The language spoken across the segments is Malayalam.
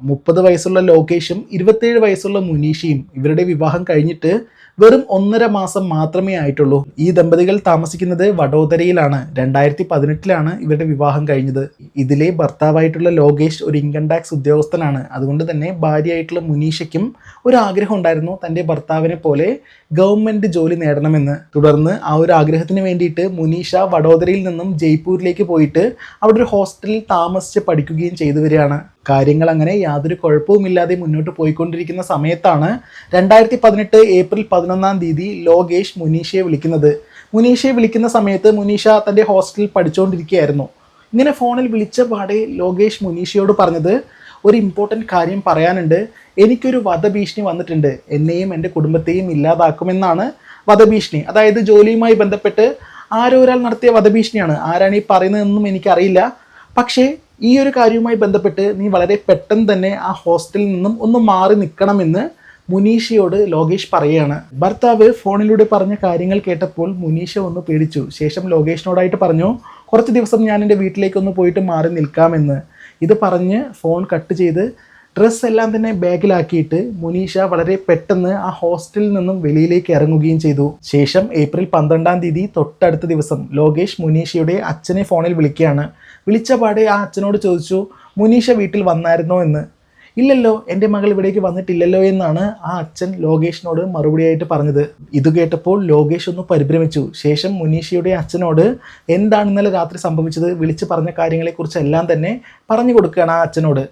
മുപ്പത് വയസ്സുള്ള ലോകേഷും ഇരുപത്തേഴ് വയസ്സുള്ള മുനീഷയും ഇവരുടെ വിവാഹം കഴിഞ്ഞിട്ട് വെറും ഒന്നര മാസം മാത്രമേ ആയിട്ടുള്ളൂ. ഈ ദമ്പതികൾ താമസിക്കുന്നത് വഡോദരയിലാണ്. രണ്ടായിരത്തി പതിനെട്ടിലാണ് ഇവരുടെ വിവാഹം കഴിഞ്ഞത്. ഇതിലെ ഭർത്താവായിട്ടുള്ള ലോകേഷ് ഒരു ഇൻകം ടാക്സ് ഉദ്യോഗസ്ഥനാണ്. അതുകൊണ്ട് തന്നെ ഭാര്യയായിട്ടുള്ള മുനീഷയ്ക്കും ഒരു ആഗ്രഹം ഉണ്ടായിരുന്നു തന്റെ ഭർത്താവിനെ പോലെ ഗവൺമെന്റ് ജോലി നേടണമെന്ന്. തുടർന്ന് ആ ഒരു ആഗ്രഹത്തിന് വേണ്ടിയിട്ട് മുനീഷ വഡോദരയിൽ നിന്നും ജയ്പൂരിലേക്ക് പോയിട്ട് അവിടെ ഒരു ഹോസ്റ്റലിൽ താമസിച്ച് പഠിക്കുകയും ചെയ്തു വരികയാണ് കാര്യങ്ങൾ അങ്ങനെ യാതൊരു കുഴപ്പവുമില്ലാതെ മുന്നോട്ട് പോയിക്കൊണ്ടിരിക്കുന്ന സമയത്താണ് രണ്ടായിരത്തി പതിനെട്ട് ഏപ്രിൽ പതിനൊന്നാം തീയതി ലോകേഷ് മുനീഷയെ വിളിക്കുന്നത്. മുനീഷയെ വിളിക്കുന്ന സമയത്ത് മുനീഷ തന്റെ ഹോസ്റ്റലിൽ പഠിച്ചുകൊണ്ടിരിക്കുകയായിരുന്നു ഇങ്ങനെ ഫോണിൽ വിളിച്ച പാടെ ലോകേഷ് മുനീഷയോട് പറഞ്ഞത് ഒരു ഇമ്പോർട്ടന്റ് കാര്യം പറയാനുണ്ട്. എനിക്കൊരു വധഭീഷണി വന്നിട്ടുണ്ട്. എന്നെയും എന്റെ കുടുംബത്തെയും ഇല്ലാതാക്കുമെന്നാണ് വധഭീഷണി. അതായത് ജോലിയുമായി ബന്ധപ്പെട്ട് ആരോ ഒരാൾ നടത്തിയ വധഭീഷണിയാണ്. ആരാണ് ഈ പറയുന്നതെന്നും എനിക്കറിയില്ല. പക്ഷേ ഈ ഒരു കാര്യവുമായി ബന്ധപ്പെട്ട് നീ വളരെ പെട്ടെന്ന് തന്നെ ആ ഹോസ്റ്റലിൽ നിന്നും ഒന്ന് മാറി നിൽക്കണമെന്ന് മുനീഷയോട് ലോകേഷ് പറയുകയാണ്. ഭർത്താവ് ഫോണിലൂടെ പറഞ്ഞ കാര്യങ്ങൾ കേട്ടപ്പോൾ മുനീഷ ഒന്ന് പേടിച്ചു. ശേഷം ലോകേഷിനോടായിട്ട് പറഞ്ഞു കുറച്ച് ദിവസം ഞാൻ എന്റെ വീട്ടിലേക്കൊന്ന് പോയിട്ട് മാറി നിൽക്കാമെന്ന്. ഇത് പറഞ്ഞ് ഫോൺ കട്ട് ചെയ്ത് ഡ്രസ്സ് എല്ലാം തന്നെ ബാഗിലാക്കിയിട്ട് മുനീഷ വളരെ പെട്ടെന്ന് ആ ഹോസ്റ്റലിൽ നിന്നും വെളിയിലേക്ക് ഇറങ്ങുകയും ചെയ്തു. ശേഷം ഏപ്രിൽ പന്ത്രണ്ടാം തീയതി തൊട്ടടുത്ത ദിവസം ലോകേഷ് മുനീഷയുടെ അച്ഛനെ ഫോണിൽ വിളിക്കുകയാണ്. വിളിച്ച പാടെ ആ അച്ഛനോട് ചോദിച്ചു മുനീഷ വീട്ടിൽ വന്നായിരുന്നോ? എന്ന്. ഇല്ലല്ലോ എന്റെ മകൾ ഇവിടേക്ക് വന്നിട്ടില്ലല്ലോ എന്നാണ് ആ അച്ഛൻ ലോകേഷിനോട് മറുപടിയായിട്ട് പറഞ്ഞത്. ഇത് കേട്ടപ്പോൾ ലോകേഷ് ഒന്ന് പരിഭ്രമിച്ചു. ശേഷം മുനീഷയുടെ അച്ഛനോട് എന്താണ് ഇന്നലെ രാത്രി സംഭവിച്ചത്? വിളിച്ച് പറഞ്ഞ കാര്യങ്ങളെക്കുറിച്ചെല്ലാം തന്നെ പറഞ്ഞു കൊടുക്കുകയാണ് ആ അച്ഛനോട്.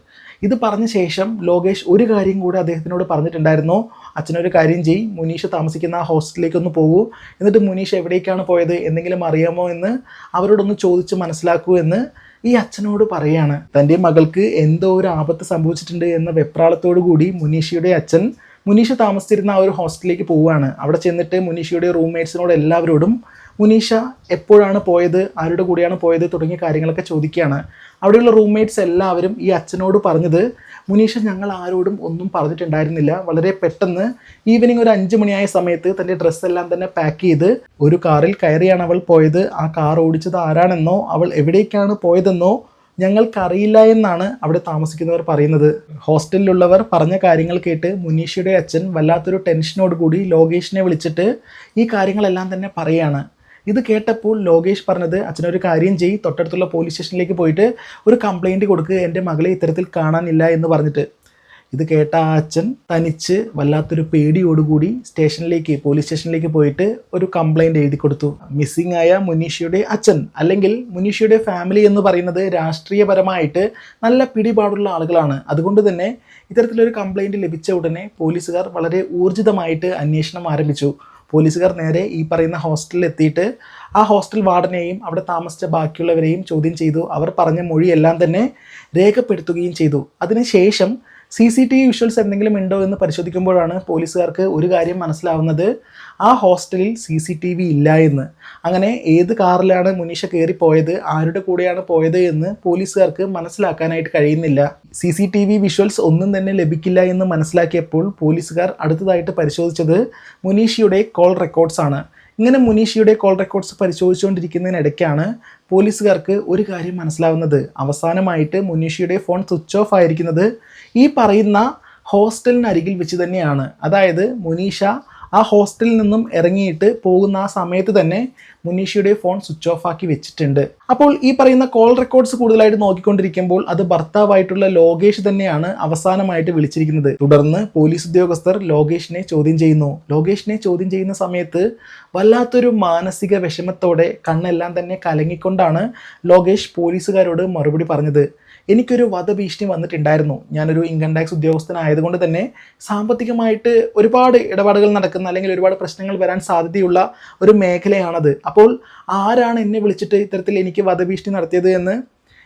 ഇത് പറഞ്ഞ ശേഷം ലോകേഷ് ഒരു കാര്യം കൂടി അദ്ദേഹത്തിനോട് പറഞ്ഞിട്ടുണ്ടായിരുന്നു. അച്ഛനൊരു കാര്യം ചെയ് മുനീഷ് താമസിക്കുന്ന ആ ഹോസ്റ്റലിലേക്ക് ഒന്ന് പോകൂ. എന്നിട്ട് മുനീഷ് എവിടേക്കാണ് പോയത്? എന്തെങ്കിലും അറിയാമോ എന്ന് അവരോടൊന്ന് ചോദിച്ച് മനസ്സിലാക്കൂ എന്ന് ഈ അച്ഛനോട് പറയാണ് തന്റെ മകൾക്ക് എന്തോ ഒരു ആപത്ത് സംഭവിച്ചിട്ടുണ്ട് എന്ന വെപ്രാളത്തോടു കൂടി മുനീഷയുടെ അച്ഛൻ മുനീഷ താമസിച്ചിരുന്ന ആ ഒരു ഹോസ്റ്റലിലേക്ക് പോവുകയാണ്. അവിടെ ചെന്നിട്ട് മുനീഷയുടെ റൂംമേറ്റ്സിനോട് എല്ലാവരോടും മുനീഷ എപ്പോഴാണ് പോയത്? ആരുടെ കൂടെയാണ് പോയത്? തുടങ്ങിയ കാര്യങ്ങളൊക്കെ ചോദിക്കുകയാണ്. അവിടെയുള്ള റൂംമേറ്റ്സ് എല്ലാവരും ഈ അച്ഛനോട് പറഞ്ഞത് മുനീഷ ഞങ്ങൾ ആരോടും ഒന്നും പറഞ്ഞിട്ടുണ്ടായിരുന്നില്ല. വളരെ പെട്ടെന്ന് ഈവനിങ് ഒരു അഞ്ച് മണിയായ സമയത്ത് തന്റെ ഡ്രസ്സെല്ലാം തന്നെ പാക്ക് ചെയ്ത് ഒരു കാറിൽ കയറിയാണ് അവൾ പോയത്. ആ കാർ ഓടിച്ചത് ആരാണെന്നോ അവൾ എവിടേക്കാണ് പോയതെന്നോ ഞങ്ങൾക്കറിയില്ല എന്നാണ് അവിടെ താമസിക്കുന്നവർ പറയുന്നത്. ഹോസ്റ്റലിലുള്ളവർ പറഞ്ഞ കാര്യങ്ങൾ കേട്ട് മുനീഷയുടെ അച്ഛൻ വല്ലാത്തൊരു ടെൻഷനോട് കൂടി ലോകേഷിനെ വിളിച്ചിട്ട് ഈ കാര്യങ്ങളെല്ലാം തന്നെ പറയാണ്. ഇത് കേട്ടപ്പോൾ ലോകേഷ് പറഞ്ഞത് അച്ഛനൊരു കാര്യം ചെയ്യ് തൊട്ടടുത്തുള്ള പോലീസ് സ്റ്റേഷനിലേക്ക് പോയിട്ട് ഒരു കംപ്ലൈന്റ് കൊടുക്കുക എന്റെ മകളെ ഇത്തരത്തിൽ കാണാനില്ല എന്ന് പറഞ്ഞിട്ട്. ഇത് കേട്ട ആ അച്ഛൻ തനിച്ച് വല്ലാത്തൊരു പേടിയോടുകൂടി സ്റ്റേഷനിലേക്ക് പോലീസ് സ്റ്റേഷനിലേക്ക് പോയിട്ട് ഒരു കംപ്ലൈന്റ് എഴുതി കൊടുത്തു. മിസ്സിംഗ് ആയ മുനീഷയുടെ അച്ഛൻ അല്ലെങ്കിൽ മുനീഷയുടെ ഫാമിലി എന്ന് പറയുന്നത് രാഷ്ട്രീയപരമായിട്ട് നല്ല പിടിപാടുള്ള ആളുകളാണ്. അതുകൊണ്ട് തന്നെ ഇത്തരത്തിലൊരു കംപ്ലൈന്റ് ലഭിച്ച ഉടനെ പോലീസുകാർ വളരെ ഊർജിതമായിട്ട് അന്വേഷണം ആരംഭിച്ചു. പോലീസുകാർ നേരെ ഈ പറയുന്ന ഹോസ്റ്റലിൽ എത്തിയിട്ട് ആ ഹോസ്റ്റൽ വാർഡനെയും അവിടെ താമസിച്ച ബാക്കിയുള്ളവരെയും ചോദ്യം ചെയ്തു. അവർ പറഞ്ഞ മൊഴിയെല്ലാം തന്നെ രേഖപ്പെടുത്തുകയും ചെയ്തു. അതിനുശേഷം C C T V visuals എന്തെങ്കിലും ഉണ്ടോ എന്ന് പരിശോധിക്കുമ്പോഴാണ് പോലീസുകാർക്ക് ഒരു കാര്യം മനസ്സിലാവുന്നത്. ആ ഹോസ്റ്റലിൽ സി സി ടി വി ഇല്ല എന്ന്. അങ്ങനെ ഏത് കാറിലാണ് മുനീഷ കയറി പോയത് ആരുടെ കൂടെയാണ് പോയത് എന്ന് പോലീസുകാർക്ക് മനസ്സിലാക്കാനായിട്ട് കഴിയുന്നില്ല. C C T V visuals ഒന്നും തന്നെ ലഭിക്കില്ല എന്ന് മനസ്സിലാക്കിയപ്പോൾ പോലീസുകാർ അടുത്തതായിട്ട് പരിശോധിച്ചത് മുനീഷിയുടെ കോൾ റെക്കോർഡ്സ് ആണ്. ഇങ്ങനെ മുനീഷിയുടെ കോൾ റെക്കോർഡ്സ് പരിശോധിച്ചുകൊണ്ടിരിക്കുന്നതിനിടയ്ക്കാണ് പോലീസുകാർക്ക് ഒരു കാര്യം മനസ്സിലാവുന്നത്. അവസാനമായിട്ട് മുനീഷിയുടെ ഫോൺ സ്വിച്ച് ഓഫ് ആയിരിക്കുന്നത് ഈ പറയുന്ന ഹോസ്റ്റലിനരികിൽ വെച്ച് തന്നെയാണ്. അതായത് മുനീഷ ആ ഹോസ്റ്റലിൽ നിന്നും ഇറങ്ങിയിട്ട് പോകുന്ന ആ സമയത്ത് തന്നെ മുനീഷയുടെ ഫോൺ സ്വിച്ച് ഓഫ് ആക്കി വെച്ചിട്ടുണ്ട്. അപ്പോൾ ഈ പറയുന്ന കോൾ റെക്കോർഡ്സ് കൂടുതലായിട്ട് നോക്കിക്കൊണ്ടിരിക്കുമ്പോൾ അത് ഭർത്താവായിട്ടുള്ള ലോകേഷ് തന്നെയാണ് അവസാനമായിട്ട് വിളിച്ചിരിക്കുന്നത്. തുടർന്ന് പോലീസ് ഉദ്യോഗസ്ഥർ ലോകേഷിനെ ചോദ്യം ചെയ്യുന്നു. ലോകേഷിനെ ചോദ്യം ചെയ്യുന്ന സമയത്ത് വല്ലാത്തൊരു മാനസിക വിഷമത്തോടെ കണ്ണെല്ലാം തന്നെ കലങ്ങിക്കൊണ്ടാണ് ലോകേഷ് പോലീസുകാരോട് മറുപടി പറഞ്ഞത്. എനിക്കൊരു വധഭീഷണി വന്നിട്ടുണ്ടായിരുന്നു. ഞാനൊരു ഇൻകം ടാക്സ് ഉദ്യോഗസ്ഥനായതുകൊണ്ട് തന്നെ സാമ്പത്തികമായിട്ട് ഒരുപാട് ഇടപാടുകൾ നടക്കുന്ന അല്ലെങ്കിൽ ഒരുപാട് പ്രശ്നങ്ങൾ വരാൻ സാധ്യതയുള്ള ഒരു മേഖലയാണത്. അപ്പോൾ ആരാണ് എന്നെ വിളിച്ചിട്ട് ഇത്തരത്തിൽ എനിക്ക് വധഭീഷണി നടത്തിയത് എന്ന്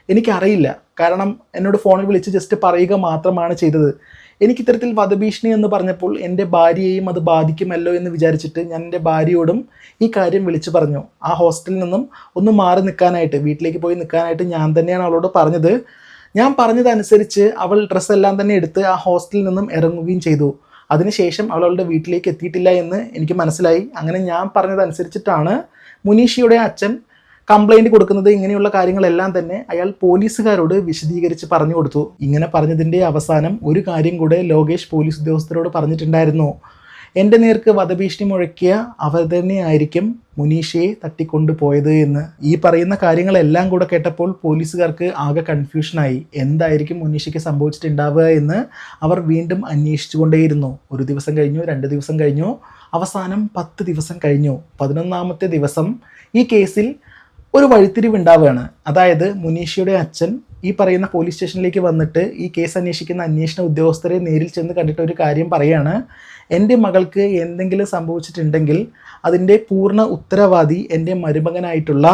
എനിക്കറിയില്ല. കാരണം എന്നോട് ഫോണിൽ വിളിച്ച് ജസ്റ്റ് പറയുക മാത്രമാണ് ചെയ്തത്. എനിക്ക് ഇത്തരത്തിൽ വധഭീഷണി എന്ന് പറഞ്ഞപ്പോൾ എന്റെ ഭാര്യയെയും അത് ബാധിക്കുമല്ലോ എന്ന് വിചാരിച്ചിട്ട് ഞാൻ എന്റെ ഭാര്യയോടും ഈ കാര്യം വിളിച്ചു പറഞ്ഞു. ആ ഹോസ്റ്റലിൽ നിന്നും ഒന്ന് മാറി നിൽക്കാനായിട്ട് വീട്ടിലേക്ക് പോയി നിൽക്കാനായിട്ട് ഞാൻ തന്നെയാണ് അവളോട് പറഞ്ഞത്. ഞാൻ പറഞ്ഞതനുസരിച്ച് അവൾ ഡ്രസ്സെല്ലാം തന്നെ എടുത്ത് ആ ഹോസ്റ്റലിൽ നിന്നും ഇറങ്ങുകയും ചെയ്തു. അതിനുശേഷം അവൾ അവളുടെ വീട്ടിലേക്ക് എത്തിയിട്ടില്ല എന്ന് എനിക്ക് മനസ്സിലായി. അങ്ങനെ ഞാൻ പറഞ്ഞതനുസരിച്ചിട്ടാണ് മുനീഷിയുടെ അച്ഛൻ കംപ്ലൈന്റ് കൊടുക്കുന്നത് ഇങ്ങനെയുള്ള കാര്യങ്ങളെല്ലാം തന്നെ അയാൾ പോലീസുകാരോട് വിശദീകരിച്ച് പറഞ്ഞു കൊടുത്തു. ഇങ്ങനെ പറഞ്ഞതിന്റെ അവസാനം ഒരു കാര്യം കൂടെ ലോകേഷ് പോലീസ് ഉദ്യോഗസ്ഥരോട് പറഞ്ഞിട്ടുണ്ടായിരുന്നു. എന്റെ നേർക്ക് വധഭീഷണി മുഴക്കിയ അവർ തന്നെയായിരിക്കും മുനീഷയെ തട്ടിക്കൊണ്ടുപോയത് എന്ന്. ഈ പറയുന്ന കാര്യങ്ങളെല്ലാം കൂടെ കേട്ടപ്പോൾ പോലീസുകാർക്ക് ആകെ കൺഫ്യൂഷനായി. എന്തായിരിക്കും മുനീഷയ്ക്ക് സംഭവിച്ചിട്ടുണ്ടാവുക എന്ന് അവർ വീണ്ടും അന്വേഷിച്ചുകൊണ്ടേയിരുന്നു. ഒരു ദിവസം കഴിഞ്ഞു രണ്ട് ദിവസം കഴിഞ്ഞു അവസാനം പത്ത് ദിവസം കഴിഞ്ഞു. പതിനൊന്നാമത്തെ ദിവസം ഈ കേസിൽ ഒരു വഴിത്തിരിവ് ഉണ്ടാവുകയാണ്. അതായത് മുനീഷയുടെ അച്ഛൻ ഈ പറയുന്ന പോലീസ് സ്റ്റേഷനിലേക്ക് വന്നിട്ട് ഈ കേസ് അന്വേഷിക്കുന്ന അന്വേഷണ ഉദ്യോഗസ്ഥരെ നേരിൽ ചെന്ന് കണ്ടിട്ട് ഒരു കാര്യം പറയാണ് എന്റെ മകൾക്ക് എന്തെങ്കിലും സംഭവിച്ചിട്ടുണ്ടെങ്കിൽ അതിന്റെ പൂർണ ഉത്തരവാദി എന്റെ മരുമകനായിട്ടുള്ള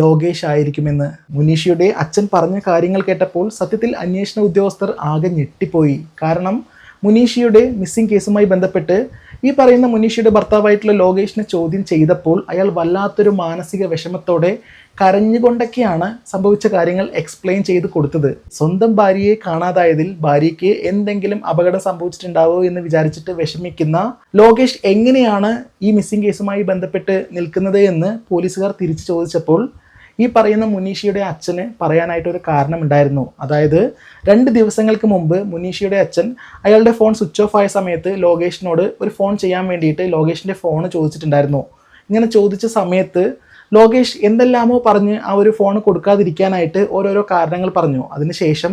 ലോകേഷ് ആയിരിക്കുമെന്ന്. മുനീഷയുടെ അച്ഛൻ പറഞ്ഞ കാര്യങ്ങൾ കേട്ടപ്പോൾ സത്യത്തിൽ അന്വേഷണ ഉദ്യോഗസ്ഥർ ആകെ ഞെട്ടിപ്പോയി. കാരണം മുനീഷയുടെ മിസ്സിംഗ് കേസുമായി ബന്ധപ്പെട്ട് ഈ പറയുന്ന മുനീഷിയുടെ ഭർത്താവായിട്ടുള്ള ലോകേഷിനെ ചോദ്യം ചെയ്തപ്പോൾ അയാൾ വല്ലാത്തൊരു മാനസിക വിഷമത്തോടെ കരഞ്ഞുകൊണ്ടൊക്കെയാണ് സംഭവിച്ച കാര്യങ്ങൾ എക്സ്പ്ലെയിൻ ചെയ്ത് കൊടുത്തത്. സ്വന്തം ഭാര്യയെ കാണാതായതിൽ ഭാര്യയ്ക്ക് എന്തെങ്കിലും അപകടം സംഭവിച്ചിട്ടുണ്ടാവോ എന്ന് വിചാരിച്ചിട്ട് വിഷമിക്കുന്ന ലോകേഷ് എങ്ങനെയാണ് ഈ മിസ്സിംഗ് കേസുമായി ബന്ധപ്പെട്ട് നിൽക്കുന്നത് എന്ന് പോലീസുകാർ തിരിച്ചു ചോദിച്ചപ്പോൾ ഈ പറയുന്ന മുനീഷിയുടെ അച്ഛന് പറയാനായിട്ട് ഒരു കാരണമുണ്ടായിരുന്നു. അതായത് രണ്ട് ദിവസങ്ങൾക്ക് മുമ്പ് മുനീഷിയുടെ അച്ഛൻ അയാളുടെ ഫോൺ സ്വിച്ച് ഓഫ് ആയ സമയത്ത് ലോകേഷിനോട് ഒരു ഫോൺ ചെയ്യാൻ വേണ്ടിയിട്ട് ലോകേഷിന്റെ ഫോൺ ചോദിച്ചിട്ടുണ്ടായിരുന്നു. ഇങ്ങനെ ചോദിച്ച സമയത്ത് ലോകേഷ് എന്തെല്ലാമോ പറഞ്ഞ് ആ ഒരു ഫോൺ കൊടുക്കാതിരിക്കാനായിട്ട് ഓരോരോ കാരണങ്ങൾ പറഞ്ഞു. അതിനുശേഷം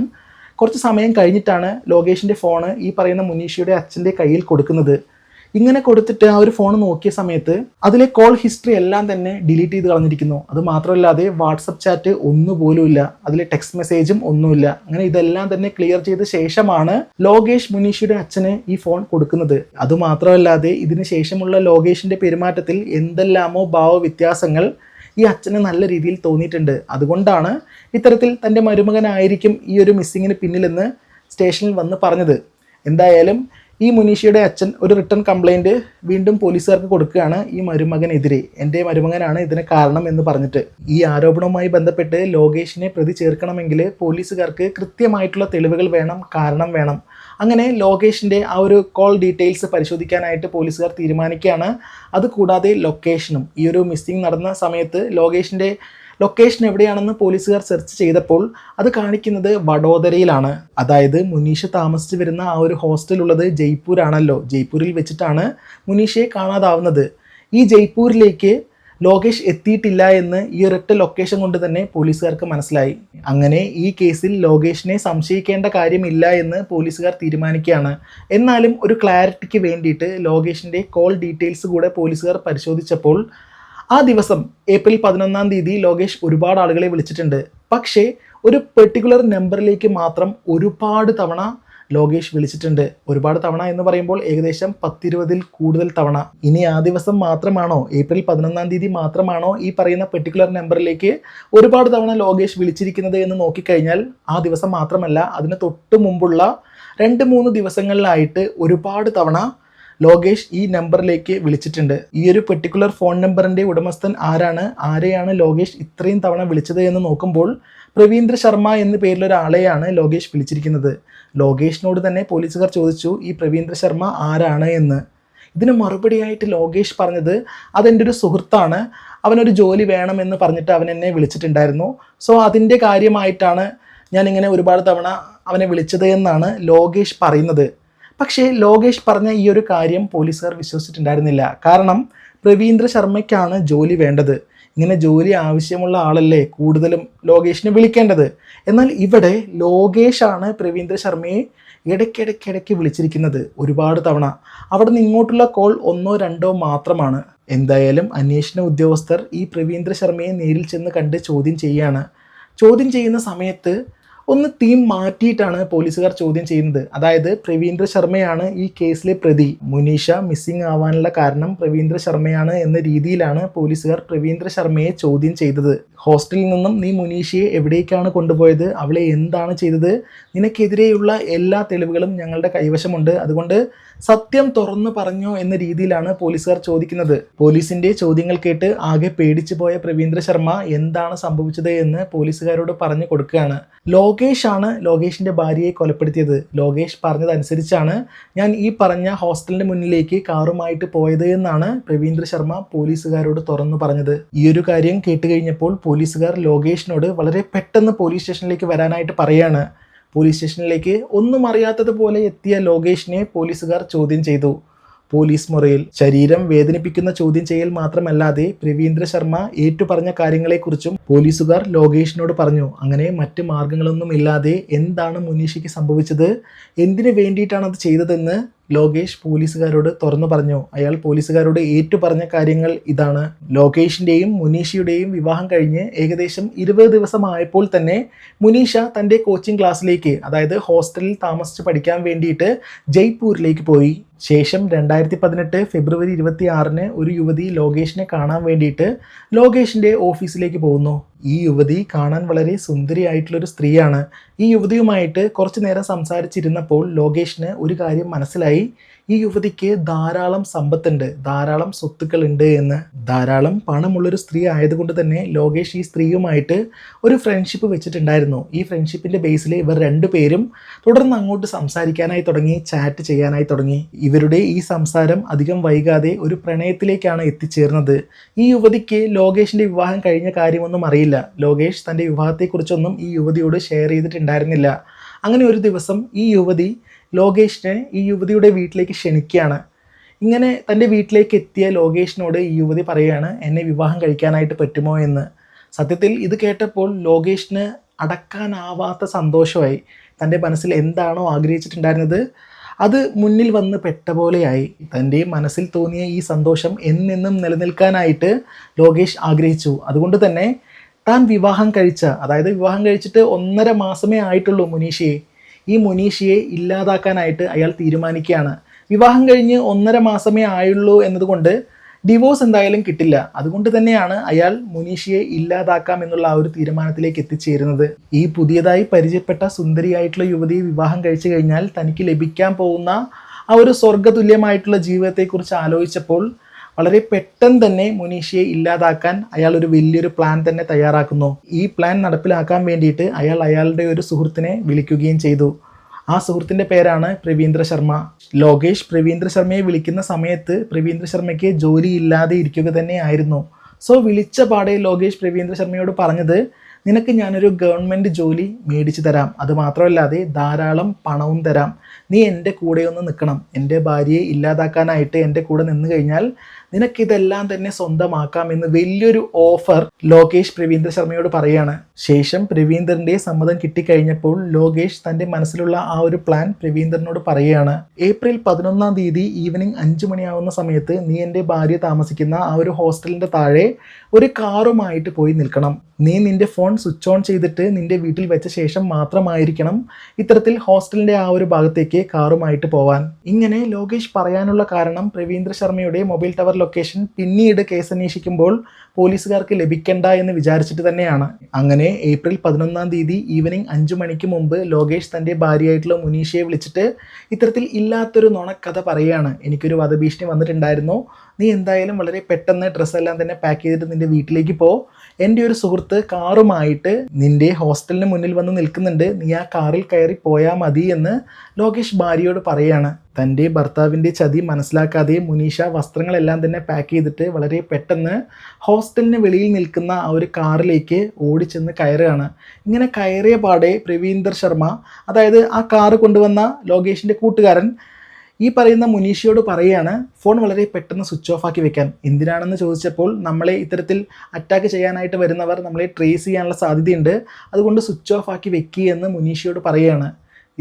കുറച്ച് സമയം കഴിഞ്ഞിട്ടാണ് ലോകേഷിന്റെ ഫോണ് ഈ പറയുന്ന മുനീഷിയുടെ അച്ഛന്റെ കയ്യിൽ കൊടുക്കുന്നത്. ഇങ്ങനെ കൊടുത്തിട്ട് ആ ഒരു ഫോൺ നോക്കിയ സമയത്ത് അതിലെ കോൾ ഹിസ്റ്ററി എല്ലാം തന്നെ ഡിലീറ്റ് ചെയ്ത് കളഞ്ഞിരിക്കുന്നു. അത് മാത്രമല്ലാതെ വാട്സപ്പ് ചാറ്റ് ഒന്നുപോലുമില്ല അതിലെ ടെക്സ്റ്റ് മെസ്സേജും ഒന്നുമില്ല അങ്ങനെ ഇതെല്ലാം തന്നെ ക്ലിയർ ചെയ്ത ശേഷമാണ് ലോകേഷ് മുനീഷിയുടെ അച്ഛന് ഈ ഫോൺ കൊടുക്കുന്നത്. അത് മാത്രമല്ലാതെ ഇതിന് ശേഷമുള്ള ലോകേഷിന്റെ പെരുമാറ്റത്തിൽ എന്തെല്ലാമോ ഭാവ വ്യത്യാസങ്ങൾ ഈ അച്ഛന് നല്ല രീതിയിൽ തോന്നിയിട്ടുണ്ട്. അതുകൊണ്ടാണ് ഇത്തരത്തിൽ തന്റെ മരുമകനായിരിക്കും ഈ ഒരു മിസ്സിങ്ങിന് പിന്നിലെന്ന് സ്റ്റേഷനിൽ വന്ന് പറഞ്ഞത്. എന്തായാലും ഈ മുനീഷിയുടെ അച്ഛൻ ഒരു റിട്ടേൺ കംപ്ലൈന്റ് വീണ്ടും പോലീസുകാർക്ക് കൊടുക്കുകയാണ് ഈ മരുമകനെതിരെ. എന്റെ മരുമകനാണ് ഇതിന് കാരണം എന്ന് പറഞ്ഞിട്ട്. ഈ ആരോപണവുമായി ബന്ധപ്പെട്ട് ലോകേഷിനെ പ്രതി ചേർക്കണമെങ്കിൽ പോലീസുകാർക്ക് കൃത്യമായിട്ടുള്ള തെളിവുകൾ വേണം കാരണം വേണം. അങ്ങനെ ലോകേഷിന്റെ ആ ഒരു കോൾ ഡീറ്റെയിൽസ് പരിശോധിക്കാനായിട്ട് പോലീസുകാർ തീരുമാനിക്കുകയാണ്. അതുകൂടാതെ ലൊക്കേഷനും. ഈ ഒരു മിസ്സിംഗ് നടന്ന സമയത്ത് ലോകേഷിന്റെ ലൊക്കേഷൻ എവിടെയാണെന്ന് പോലീസുകാർ സെർച്ച് ചെയ്തപ്പോൾ അത് കാണിക്കുന്നത് വഡോദരയിലാണ്. അതായത് മുനീഷ് താമസിച്ച് വരുന്ന ആ ഒരു ഹോസ്റ്റൽ ഉള്ളത് ജയ്പൂരാണല്ലോ. ജയ്പൂരിൽ വെച്ചിട്ടാണ് മുനീഷയെ കാണാതാവുന്നത്. ഈ ജയ്പൂരിലേക്ക് ലോകേഷ് എത്തിയിട്ടില്ല എന്ന് ഈ ഒരൊറ്റ ലൊക്കേഷൻ കൊണ്ട് തന്നെ പോലീസുകാർക്ക് മനസ്സിലായി. അങ്ങനെ ഈ കേസിൽ ലോകേഷിനെ സംശയിക്കേണ്ട കാര്യമില്ല എന്ന് പോലീസുകാർ തീരുമാനിക്കുകയാണ്. എന്നാലും ഒരു ക്ലാരിറ്റിക്ക് വേണ്ടിയിട്ട് ലോകേഷിന്റെ കോൾ ഡീറ്റെയിൽസ് കൂടെ പോലീസുകാർ പരിശോധിച്ചപ്പോൾ ആ ദിവസം ഏപ്രിൽ പതിനൊന്നാം തീയതി ലോകേഷ് ഒരുപാട് ആളുകളെ വിളിച്ചിട്ടുണ്ട്. പക്ഷേ ഒരു പെർട്ടിക്കുലർ നമ്പറിലേക്ക് മാത്രം ഒരുപാട് തവണ ലോകേഷ് വിളിച്ചിട്ടുണ്ട്. ഒരുപാട് തവണ എന്ന് പറയുമ്പോൾ ഏകദേശം പത്തിരുപതിൽ കൂടുതൽ തവണ. ഇനി ആ ദിവസം മാത്രമാണോ ഏപ്രിൽ പതിനൊന്നാം തീയതി മാത്രമാണോ ഈ പറയുന്ന പെർട്ടിക്കുലർ നമ്പറിലേക്ക് ഒരുപാട് തവണ ലോകേഷ് വിളിച്ചിരിക്കുന്നത് എന്ന് നോക്കിക്കഴിഞ്ഞാൽ ആ ദിവസം മാത്രമല്ല അതിന് തൊട്ട് മുമ്പുള്ള രണ്ട് മൂന്ന് ദിവസങ്ങളിലായിട്ട് ഒരുപാട് തവണ ലോകേഷ് ഈ നമ്പറിലേക്ക് വിളിച്ചിട്ടുണ്ട്. ഈ ഒരു പെർട്ടിക്കുലർ ഫോൺ നമ്പറിന്റെ ഉടമസ്ഥൻ ആരാണ്? ആരെയാണ് ലോകേഷ് ഇത്രയും തവണ വിളിച്ചത് എന്ന് നോക്കുമ്പോൾ പ്രവീന്ദ്ര ശർമ്മ എന്ന പേരിലൊരാളെയാണ് ലോകേഷ് വിളിച്ചിരിക്കുന്നത്. ലോകേഷിനോട് തന്നെ പോലീസുകാർ ചോദിച്ചു ഈ പ്രവീന്ദ്ര ശർമ്മ ആരാണ് എന്ന്? ഇതിന് മറുപടിയായിട്ട് ലോകേഷ് പറഞ്ഞത് അതെന്റെ ഒരു സുഹൃത്താണ്. അവനൊരു ജോലി വേണമെന്ന് പറഞ്ഞിട്ട് അവൻ എന്നെ വിളിച്ചിട്ടുണ്ടായിരുന്നു. സോ അതിന്റെ കാര്യമായിട്ടാണ് ഞാനിങ്ങനെ ഒരുപാട് തവണ അവനെ വിളിച്ചത് എന്നാണ് ലോകേഷ് പറയുന്നത്. പക്ഷേ ലോകേഷ് പറഞ്ഞ ഈ ഒരു കാര്യം പോലീസുകാർ വിശ്വസിച്ചിട്ടുണ്ടായിരുന്നില്ല. കാരണം പ്രവീന്ദ്ര ശർമ്മയ്ക്കാണ് ജോലി വേണ്ടത്. ഇങ്ങനെ ജോലി ആവശ്യമുള്ള ആളല്ലേ കൂടുതലും ലോകേഷിനെ വിളിക്കേണ്ടത്. എന്നാൽ ഇവിടെ ലോകേഷാണ് പ്രവീന്ദ്ര ശർമ്മയെ ഇടയ്ക്കിടയ്ക്കിടയ്ക്ക് വിളിച്ചിരിക്കുന്നത് ഒരുപാട് തവണ. അവിടെ നിന്ന് ഇങ്ങോട്ടുള്ള കോൾ ഒന്നോ രണ്ടോ മാത്രമാണ്. എന്തായാലും അന്വേഷണ ഉദ്യോഗസ്ഥർ ഈ പ്രവീന്ദ്ര ശർമ്മയെ നേരിൽ ചെന്ന് കണ്ട് ചോദ്യം ചെയ്യാണ്. ചോദ്യം ചെയ്യുന്ന സമയത്ത് ഒന്ന് തീം മാറ്റിയിട്ടാണ് പോലീസുകാർ ചോദ്യം ചെയ്യുന്നത്. അതായത് പ്രവീന്ദ്ര ശർമ്മയാണ് ഈ കേസിലെ പ്രതി. മുനീഷ മിസ്സിംഗ് ആവാനുള്ള കാരണം പ്രവീന്ദ്ര ശർമ്മയാണ് എന്ന രീതിയിലാണ് പോലീസുകാർ പ്രവീന്ദ്ര ശർമ്മയെ ചോദ്യം ചെയ്തത്. ഹോസ്റ്റലിൽ നിന്നും നീ മുനീഷയെ എവിടേക്കാണ് കൊണ്ടുപോയത്? അവളെ എന്താണ് ചെയ്തത്? നിനക്കെതിരെയുള്ള എല്ലാ തെളിവുകളും ഞങ്ങളുടെ കൈവശമുണ്ട്. അതുകൊണ്ട് സത്യം തുറന്നു പറഞ്ഞോ എന്ന രീതിയിലാണ് പോലീസുകാർ ചോദിക്കുന്നത്. പോലീസിന്റെ ചോദ്യങ്ങൾ കേട്ട് ആകെ പേടിച്ചു പോയ പ്രവീന്ദ്ര ശർമ്മ എന്താണ് സംഭവിച്ചത് എന്ന് പോലീസുകാരോട് പറഞ്ഞു കൊടുക്കുകയാണ്. ലോക ലോകേഷാണ് ലോകേഷിന്റെ ഭാര്യയെ കൊലപ്പെടുത്തിയത്. ലോകേഷ് പറഞ്ഞതനുസരിച്ചാണ് ഞാൻ ഈ പറഞ്ഞ ഹോസ്റ്റലിന്റെ മുന്നിലേക്ക് കാറുമായിട്ട് പോയത് എന്നാണ് പ്രവീന്ദ്ര ശർമ്മ പോലീസുകാരോട് തുറന്നു പറഞ്ഞത്. ഈ ഒരു കാര്യം കേട്ട് കഴിഞ്ഞപ്പോൾ പോലീസുകാർ ലോകേഷിനോട് വളരെ പെട്ടെന്ന് പോലീസ് സ്റ്റേഷനിലേക്ക് വരാനായിട്ട് പറയാണ്. പോലീസ് സ്റ്റേഷനിലേക്ക് ഒന്നും അറിയാത്തതുപോലെ എത്തിയ ലോകേഷിനെ പോലീസുകാർ ചോദ്യം ചെയ്തു. പോലീസ് മുറിയിൽ ശരീരം വേദനിപ്പിക്കുന്ന ചോദ്യം ചെയ്യൽ മാത്രമല്ലാതെ പ്രവീന്ദ്ര ശർമ്മ ഏറ്റുപറഞ്ഞ കാര്യങ്ങളെക്കുറിച്ചും പോലീസുകാർ ലോകേഷിനോട് പറഞ്ഞു. അങ്ങനെ മറ്റ് മാർഗങ്ങളൊന്നും ഇല്ലാതെ എന്താണ് മുനീഷയ്ക്ക് സംഭവിച്ചത്? എന്തിനു വേണ്ടിയിട്ടാണ് അത് ചെയ്തതെന്ന് ലോകേഷ് പോലീസുകാരോട് തുറന്നു പറഞ്ഞു. അയാൾ പോലീസുകാരോട് ഏറ്റു പറഞ്ഞ കാര്യങ്ങൾ ഇതാണ്. ലോകേഷിന്റെയും മുനീഷയുടെയും വിവാഹം കഴിഞ്ഞ് ഏകദേശം ഇരുപത് ദിവസമായപ്പോൾ തന്നെ മുനീഷ തന്റെ കോച്ചിങ് ക്ലാസ്സിലേക്ക് അതായത് ഹോസ്റ്റലിൽ താമസിച്ച് പഠിക്കാൻ വേണ്ടിയിട്ട് ജയ്പൂരിലേക്ക് പോയി. ശേഷം രണ്ടായിരത്തി പതിനെട്ട് ഫെബ്രുവരി ഇരുപത്തി ആറിന് ഒരു യുവതി ലോകേഷിനെ കാണാൻ വേണ്ടിയിട്ട് ലോകേഷിന്റെ ഓഫീസിലേക്ക് പോകുന്നു. ഈ യുവതി കാണാൻ വളരെ സുന്ദരിയായിട്ടുള്ളൊരു സ്ത്രീയാണ്. ഈ യുവതിയുമായിട്ട് കുറച്ചു നേരം സംസാരിച്ചിരുന്നപ്പോൾ ലോകേഷിന് ഒരു കാര്യം മനസ്സിലായി. ഈ യുവതിക്ക് ധാരാളം സമ്പത്തുണ്ട് ധാരാളം സ്വത്തുക്കളുണ്ട് എന്ന്. ധാരാളം പണമുള്ളൊരു സ്ത്രീ ആയതുകൊണ്ട് തന്നെ ലോകേഷ് ഈ സ്ത്രീയുമായിട്ട് ഒരു ഫ്രണ്ട്ഷിപ്പ് വെച്ചിട്ടുണ്ടായിരുന്നു. ഈ ഫ്രണ്ട്ഷിപ്പിന്റെ ബേസിൽ ഇവർ രണ്ടുപേരും തുടർന്ന് അങ്ങോട്ട് സംസാരിക്കാനായി തുടങ്ങി ചാറ്റ് ചെയ്യാനായി തുടങ്ങി. ഇവരുടെ ഈ സംസാരം അധികം വൈകാതെ ഒരു പ്രണയത്തിലേക്കാണ് എത്തിച്ചേർന്നത്. ഈ യുവതിക്ക് ലോകേഷിന്റെ വിവാഹം കഴിഞ്ഞ കാര്യമൊന്നും അറിയില്ല. ലോകേഷ് തന്റെ വിവാഹത്തെക്കുറിച്ചൊന്നും ഈ യുവതിയോട് ഷെയർ ചെയ്തിട്ടുണ്ടായിരുന്നില്ല. അങ്ങനെ ഒരു ദിവസം ഈ യുവതി ലോകേഷിനെ ഈ യുവതിയുടെ വീട്ടിലേക്ക് ക്ഷണിക്കുകയാണ്. ഇങ്ങനെ തന്റെ വീട്ടിലേക്ക് എത്തിയ ലോകേഷിനോട് ഈ യുവതി പറയുകയാണ് എന്നെ വിവാഹം കഴിക്കാനായിട്ട് പറ്റുമോ എന്ന്. സത്യത്തിൽ ഇത് കേട്ടപ്പോൾ ലോകേഷിന് അടക്കാനാവാത്ത സന്തോഷമായി. തന്റെ മനസ്സിൽ എന്താണോ ആഗ്രഹിച്ചിട്ടുണ്ടായിരുന്നത് അത് മുന്നിൽ വന്ന് പെട്ട പോലെയായി. തന്റെ മനസ്സിൽ തോന്നിയ ഈ സന്തോഷം എന്നെന്നും നിലനിൽക്കാനായിട്ട് ലോകേഷ് ആഗ്രഹിച്ചു. അതുകൊണ്ട് തന്നെ താൻ വിവാഹം കഴിച്ച അതായത് വിവാഹം കഴിച്ചിട്ട് ഒന്നര മാസമേ ആയിട്ടുള്ളൂ മുനീഷയെ ഈ മുനീഷിയെ ഇല്ലാതാക്കാനായിട്ട് അയാൾ തീരുമാനിക്കുകയാണ്. വിവാഹം കഴിഞ്ഞ് ഒന്നര മാസമേ ആയുള്ളൂ എന്നതുകൊണ്ട് ഡിവോഴ്സ് എന്തായാലും കിട്ടില്ല. അതുകൊണ്ട് തന്നെയാണ് അയാൾ മുനീഷിയെ ഇല്ലാതാക്കാം എന്നുള്ള ആ ഒരു തീരുമാനത്തിലേക്ക് എത്തിച്ചേരുന്നത്. ഈ പുതിയതായി പരിചയപ്പെട്ട സുന്ദരിയായിട്ടുള്ള യുവതിയെ വിവാഹം കഴിച്ചു കഴിഞ്ഞാൽ തനിക്ക് ലഭിക്കാൻ പോകുന്ന ആ ഒരു സ്വർഗതുല്യമായിട്ടുള്ള ജീവിതത്തെക്കുറിച്ച് ആലോചിച്ചപ്പോൾ വളരെ പെട്ടെന്ന് തന്നെ മുനീഷിയെ ഇല്ലാതാക്കാൻ അയാൾ ഒരു വലിയൊരു പ്ലാൻ തന്നെ തയ്യാറാക്കുന്നു. ഈ പ്ലാൻ നടപ്പിലാക്കാൻ വേണ്ടിയിട്ട് അയാൾ അയാളുടെ ഒരു സുഹൃത്തിനെ വിളിക്കുകയും ചെയ്തു. ആ സുഹൃത്തിന്റെ പേരാണ് പ്രവീന്ദ്ര ശർമ്മ. ലോകേഷ് പ്രവീന്ദ്ര ശർമ്മയെ വിളിക്കുന്ന സമയത്ത് പ്രവീന്ദ്ര ശർമ്മയ്ക്ക് ജോലി ഇല്ലാതെ ഇരിക്കുക തന്നെയായിരുന്നു സോ വിളിച്ച പാടെ ലോകേഷ് പ്രവീന്ദ്ര ശർമ്മയോട് പറഞ്ഞത് നിനക്ക് ഞാനൊരു ഗവൺമെന്റ് ജോലി മേടിച്ചു തരാം. അത് മാത്രമല്ലാതെ ധാരാളം പണവും തരാം. നീ എന്റെ കൂടെ ഒന്ന് നിൽക്കണം. എന്റെ ഭാര്യയെ ഇല്ലാതാക്കാനായിട്ട് എന്റെ കൂടെ നിന്ന് കഴിഞ്ഞാൽ നിനക്കിതെല്ലാം തന്നെ സ്വന്തമാക്കാം എന്ന് വലിയൊരു ഓഫർ ലോകേഷ് പ്രവീന്ദ്ര ശർമ്മയോട് പറയാണ്. ശേഷം പ്രവീന്ദറിന്റെ സമ്മതം കിട്ടിക്കഴിഞ്ഞപ്പോൾ ലോകേഷ് തന്റെ മനസ്സിലുള്ള ആ ഒരു പ്ലാൻ പ്രവീന്ദറിനോട് പറയുകയാണ് ഏപ്രിൽ പതിനൊന്നാം തീയതി ഈവനിങ് അഞ്ചു മണിയാവുന്ന സമയത്ത് നീ എന്റെ ഭാര്യ താമസിക്കുന്ന ആ ഒരു ഹോസ്റ്റലിന്റെ താഴെ ഒരു കാറുമായിട്ട് പോയി നിൽക്കണം. നീ നിന്റെ ഫോൺ സ്വിച്ച് ഓൺ ചെയ്തിട്ട് നിന്റെ വീട്ടിൽ വെച്ച ശേഷം മാത്രമായിരിക്കണം ഇത്തരത്തിൽ ഹോസ്റ്റലിന്റെ ആ ഒരു ഭാഗത്തേക്ക് കാറുമായിട്ട് പോവാൻ. ഇങ്ങനെ ലോകേഷ് പറയാനുള്ള കാരണം പ്രവീന്ദ്ര ശർമ്മയുടെ മൊബൈൽ ടവർ ലൊക്കേഷൻ പിന്നീട് കേസ് അന്വേഷിക്കുമ്പോൾ പോലീസുകാർക്ക് ലഭിക്കണ്ട എന്ന് വിചാരിച്ചിട്ട് തന്നെയാണ്. അങ്ങനെ ഏപ്രിൽ പതിനൊന്നാം തീയതി ഈവനിങ് അഞ്ചു മണിക്ക് മുമ്പ് ലോകേഷ് തന്റെ ഭാര്യയായിട്ടുള്ള മുനീഷയെ വിളിച്ചിട്ട് ഇത്തരത്തിൽ ഇല്ലാത്തൊരു നുണക്കഥ പറയുകയാണ്. എനിക്കൊരു വധഭീഷണി വന്നിട്ടുണ്ടായിരുന്നു. നീ എന്തായാലും വളരെ പെട്ടെന്ന് ഡ്രസ്സെല്ലാം തന്നെ പാക്ക് ചെയ്തിട്ട് നിന്റെ വീട്ടിലേക്ക് പോ. എന്റെ ഒരു സുഹൃത്ത് കാറുമായിട്ട് നിന്റെ ഹോസ്റ്റലിന് മുന്നിൽ വന്ന് നിൽക്കുന്നുണ്ട്. നീ ആ കാറിൽ കയറി പോയാൽ മതി എന്ന് ലോകേഷ് ഭാര്യയോട് പറയാണ് തന്റെ ഭർത്താവിന്റെ ചതി മനസ്സിലാക്കാതെ മുനീഷ വസ്ത്രങ്ങളെല്ലാം തന്നെ പാക്ക് ചെയ്തിട്ട് വളരെ പെട്ടെന്ന് ഹോസ്റ്റലിന് വെളിയിൽ നിൽക്കുന്ന ആ ഒരു കാറിലേക്ക് ഓടിച്ചെന്ന് കയറുകയാണ്. ഇങ്ങനെ കയറിയ പാടെ പ്രവീന്ദർ ശർമ്മ അതായത് ആ കാറ് കൊണ്ടുവന്ന ലോകേഷിന്റെ കൂട്ടുകാരൻ ഈ പറയുന്ന മുനീഷിയോട് പറയുകയാണ് ഫോൺ വളരെ പെട്ടെന്ന് സ്വിച്ച് ഓഫ് ആക്കി വെക്കാൻ. എന്തിനാണെന്ന് ചോദിച്ചപ്പോൾ നമ്മളെ ഇത്തരത്തിൽ അറ്റാക്ക് ചെയ്യാനായിട്ട് വരുന്നവർ നമ്മളെ ട്രേസ് ചെയ്യാനുള്ള സാധ്യതയുണ്ട്. അതുകൊണ്ട് സ്വിച്ച് ഓഫ് ആക്കി വെക്കുക എന്ന് മുനീഷിയോട് പറയുകയാണ്.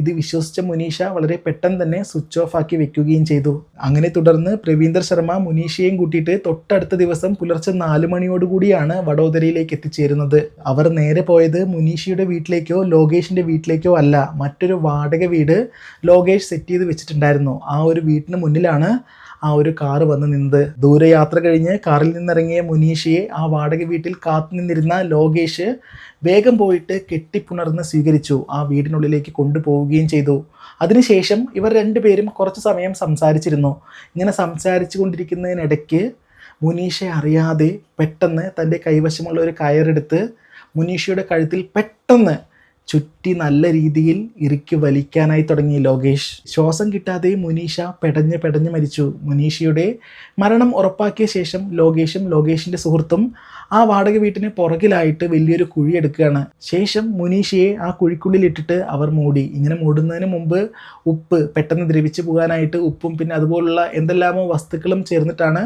ഇത് വിശ്വസിച്ച മുനീഷ വളരെ പെട്ടെന്ന് തന്നെ സ്വിച്ച് ഓഫ് ആക്കി വെക്കുകയും ചെയ്തു. അങ്ങനെ തുടർന്ന് പ്രവീന്ദർ ശർമ്മ മുനീഷയെയും കൂട്ടിയിട്ട് തൊട്ടടുത്ത ദിവസം പുലർച്ചെ നാല് മണിയോടുകൂടിയാണ് വഡോദരയിലേക്ക് എത്തിച്ചേരുന്നത്. അവർ നേരെ പോയത് മുനീഷയുടെ വീട്ടിലേക്കോ ലോകേഷിന്റെ വീട്ടിലേക്കോ അല്ല മറ്റൊരു വാടക വീട് ലോകേഷ് സെറ്റ് ചെയ്ത് വെച്ചിട്ടുണ്ടായിരുന്നു. ആ ഒരു വീട്ടിന് മുന്നിലാണ് ആ ഒരു കാറ് വന്ന് നിന്നത് ദൂരയാത്ര കഴിഞ്ഞ് കാറിൽ നിന്നിറങ്ങിയ മുനീഷയെ ആ വാടക വീട്ടിൽ കാത്തു നിന്നിരുന്ന ലോകേഷ് വേഗം പോയിട്ട് കെട്ടിപ്പുണർന്ന് സ്വീകരിച്ചു. ആ വീടിനുള്ളിലേക്ക് കൊണ്ടുപോവുകയും ചെയ്തു. അതിനുശേഷം ഇവർ രണ്ടുപേരും കുറച്ച് സമയം സംസാരിച്ചിരുന്നു. ഇങ്ങനെ സംസാരിച്ചു കൊണ്ടിരിക്കുന്നതിനിടയ്ക്ക് മുനീഷെ അറിയാതെ പെട്ടെന്ന് തന്റെ കൈവശമുള്ള ഒരു കയറെടുത്ത് മുനീഷയുടെ കഴുത്തിൽ പെട്ടെന്ന് ചുറ്റി നല്ല രീതിയിൽ ഇറുക്കി വലിക്കാനായി തുടങ്ങി ലോകേഷ്. ശ്വാസം കിട്ടാതെ മുനീഷ പെടഞ്ഞ് പെടഞ്ഞ് മരിച്ചു. മുനീഷയുടെ മരണം ഉറപ്പാക്കിയ ശേഷം ലോകേഷും ലോകേഷിന്റെ സുഹൃത്തും ആ വാടക വീട്ടിന് പുറകിലായിട്ട് വലിയൊരു കുഴി എടുക്കുകയാണ്. ശേഷം മുനീഷയെ ആ കുഴിക്കുള്ളിൽ ഇട്ടിട്ട് അവർ മൂടി. ഇങ്ങനെ മൂടുന്നതിന് മുമ്പ് ഉപ്പ് പെട്ടെന്ന് ദ്രവിച്ചു പോകാനായിട്ട് ഉപ്പും പിന്നെ അതുപോലുള്ള എന്തെല്ലാമോ വസ്തുക്കളും ചേർന്നിട്ടാണ്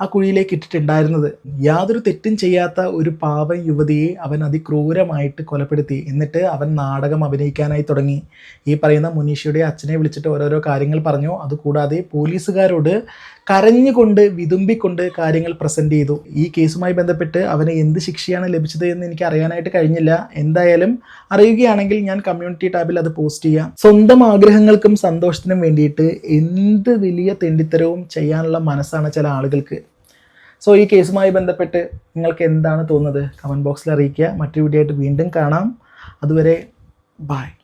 ആ കുഴിയിലേക്ക് ഇട്ടിട്ടുണ്ടായിരുന്നത്. യാതൊരു തെറ്റും ചെയ്യാത്ത ഒരു പാവ യുവതിയെ അവൻ അതിക്രൂരമായിട്ട് കൊലപ്പെടുത്തി. എന്നിട്ട് അവൻ നാടകം അഭിനയിക്കാനായി തുടങ്ങി. ഈ പറയുന്ന മുനീഷയുടെ അച്ഛനെ വിളിച്ചിട്ട് ഓരോരോ കാര്യങ്ങൾ പറഞ്ഞു. അതുകൂടാതെ പോലീസുകാരോട് കരഞ്ഞുകൊണ്ട് വിതുമ്പിക്കൊണ്ട് കാര്യങ്ങൾ പ്രസന്റ് ചെയ്തു. ഈ കേസുമായി ബന്ധപ്പെട്ട് അവന് എന്ത് ശിക്ഷയാണ് ലഭിച്ചത് എന്ന് എനിക്ക് അറിയാനായിട്ട് കഴിഞ്ഞില്ല. എന്തായാലും അറിയുകയാണെങ്കിൽ ഞാൻ കമ്മ്യൂണിറ്റി ടാബിൽ അത് പോസ്റ്റ് ചെയ്യാം. സ്വന്തം ആഗ്രഹങ്ങൾക്കും സന്തോഷത്തിനും വേണ്ടിയിട്ട് എന്ത് വലിയ തെണ്ടിത്തരവും ചെയ്യാനുള്ള മനസ്സാണ് ചില ആളുകൾക്ക്. സോ ഈ കേസുമായി ബന്ധപ്പെട്ട് നിങ്ങൾക്ക് എന്താണ് തോന്നുന്നത്? കമന്റ് ബോക്സിൽ അറിയിക്കുക. മറ്റൊരു വീഡിയോ ആയിട്ട് വീണ്ടും കാണാം. അതുവരെ ബായ്